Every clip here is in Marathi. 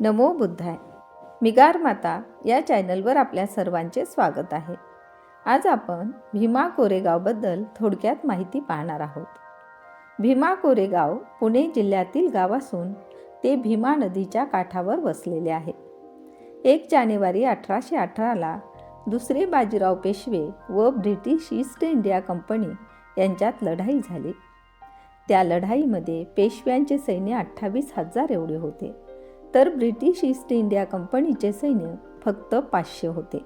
नमो बुद्धाय. मिगार माता या चॅनलवर आपल्या सर्वांचे स्वागत आहे. आज आपण भीमा कोरेगावबद्दल थोडक्यात माहिती पाहणार आहोत. भीमा कोरेगाव पुणे जिल्ह्यातील गाव असून ते भीमा नदीच्या काठावर वसलेले आहे. एक जानेवारी अठराशे अठराला दुसरे बाजीराव पेशवे व ब्रिटिश ईस्ट इंडिया कंपनी यांच्यात लढाई झाली. त्या लढाईमध्ये पेशव्यांचे सैन्य अठ्ठावीस हजार एवढे होते. तर ब्रिटिश ईस्ट इंडिया कंपनीचे सैन्य फक्त पाचशे होते.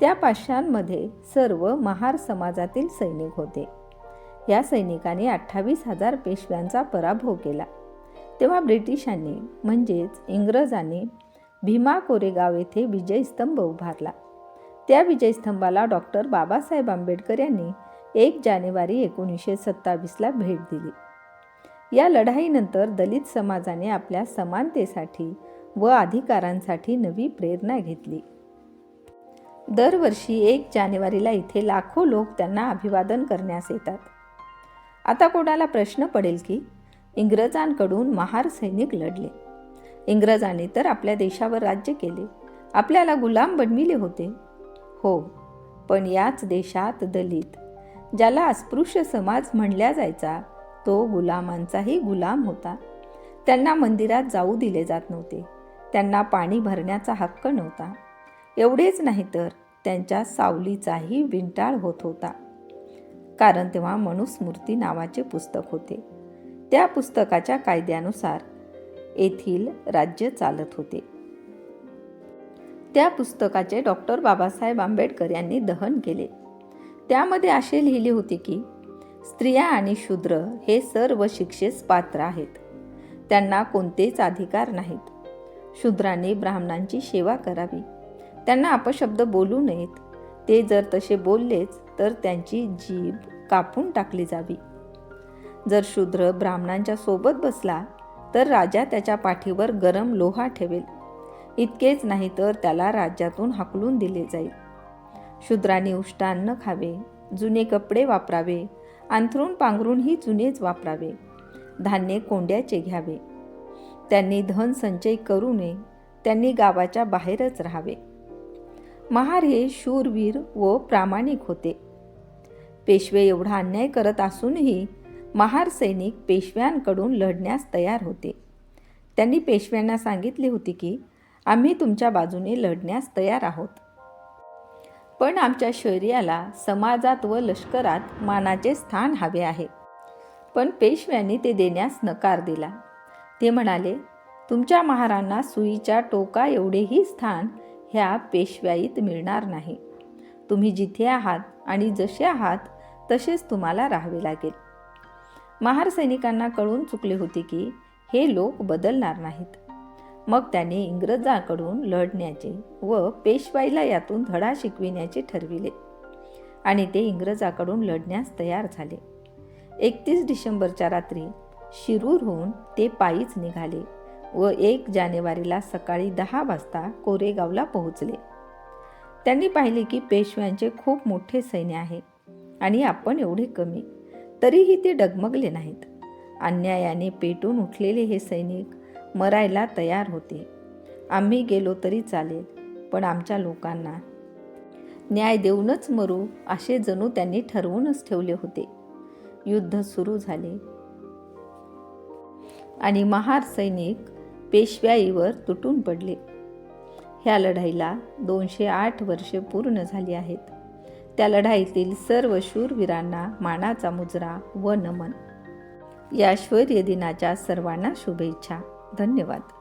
त्या पाचशांमध्ये सर्व महार समाजातील सैनिक होते. या सैनिकांनी अठ्ठावीस हजार पेशव्यांचा पराभव केला. तेव्हा ब्रिटिशांनी म्हणजेच इंग्रजांनी भीमा कोरेगाव येथे विजयस्तंभ उभारला. त्या विजयस्तंभाला डॉक्टर बाबासाहेब आंबेडकर यांनी एक जानेवारी एकोणीसशे सत्तावीसला भेट दिली. या लढाईनंतर दलित समाजाने आपल्या समानतेसाठी व अधिकारांसाठी नवी प्रेरणा घेतली. दरवर्षी एक जानेवारीला इथे लाखो लोक त्यांना अभिवादन करण्यास येतात. आता कोणाला प्रश्न पडेल की इंग्रजांकडून महार सैनिक लढले. इंग्रजांनी तर आपल्या देशावर राज्य केले. आपल्याला गुलाम बनविले होते. हो पण याच देशात दलित ज्याला अस्पृश्य समाज म्हणल्या जायचा तो गुलामांचाही गुलाम होता. त्यांना मंदिरात जाऊ दिले जात नव्हते. त्यांना पाणी भरण्याचा हक्क नव्हता. एवढेच नाही तर त्यांच्या सावलीचाही विंटाळ होत होता. कारण तेव्हा मनुस्मृती नावाचे पुस्तक होते. त्या पुस्तकाच्या कायद्यानुसार येथील राज्य चालत होते. त्या पुस्तकाचे डॉक्टर बाबासाहेब आंबेडकर यांनी दहन केले. त्यामध्ये असे लिहिले होते की स्त्रिया आणि शूद्र हे सर्व शिक्षेस पात्र आहेत. त्यांना कोणतेच अधिकार नाहीत. शूद्रांनी ब्राह्मणांची सेवा करावी. त्यांना अपशब्द बोलू नयेत. ते जर तसे बोललेच तर त्यांची जीभ कापून टाकली जावी. जर शूद्र ब्राह्मणांच्या सोबत बसला तर राजा त्याच्या पाठीवर गरम लोहा ठेवेल. इतकेच नाही तर त्याला राज्यातून हाकलून दिले जाईल. शूद्रांनी उष्टान्न खावे जुने कपडे वापरावे अंथरूण पांघरूणही जुनेच वापरावे. धान्य कोंड्याचे घ्यावे. त्यांनी धन संचय करू नये त्यांनी गावाच्या बाहेरच राहावे. महार हे शूरवीर व प्रामाणिक होते. पेशवे एवढा अन्याय करत असूनही महार सैनिक पेशव्यांकडून लढण्यास तयार होते. त्यांनी पेशव्यांना सांगितले होते की आम्ही तुमच्या बाजूने लढण्यास तयार आहोत. पण आमच्या शौर्याला समाजात व लष्करात मानाचे स्थान हवे आहे. पण पेशव्यांनी ते देण्यास नकार दिला. ते म्हणाले तुमच्या महारांना सुईच्या टोका एवढेही स्थान ह्या पेशव्याईत मिळणार नाही. तुम्ही जिथे आहात आणि जसे आहात तसेच तुम्हाला राहावे लागेल. महार सैनिकांना कळून चुकले होते की हे लोक बदलणार नाहीत. मग त्याने इंग्रजांकडून लढण्याचे व पेशवाईला यातून धडा शिकविण्याचे ठरविले. आणि ते इंग्रजाकडून लढण्यास तयार झाले. एकतीस डिसेंबरच्या रात्री शिरूरहून ते पायीच निघाले व एक जानेवारीला सकाळी दहा वाजता कोरेगावला पोहोचले. त्यांनी पाहिले की पेशव्यांचे खूप मोठे सैन्य आहे आणि आपण एवढे कमी तरीही ते डगमगले नाहीत. अन्यायाने पेटून उठलेले हे सैनिक मरायला तयार होते. आम्ही गेलो तरी चालेल पण आमच्या लोकांना. न्याय देऊनच मरू असे जणू त्यांनी ठरवूनच ठेवले होते. युद्ध सुरू झाले. आणि महार सैनिक पेशव्याईवर तुटून पडले. ह्या लढाईला दोनशे आठ वर्षे पूर्ण झाली आहेत. त्या लढाईतील सर्व शूरवीरांना मानाचा मुजरा व नमन. या शौर्य दिनाच्या सर्वांना शुभेच्छा. धन्यवाद.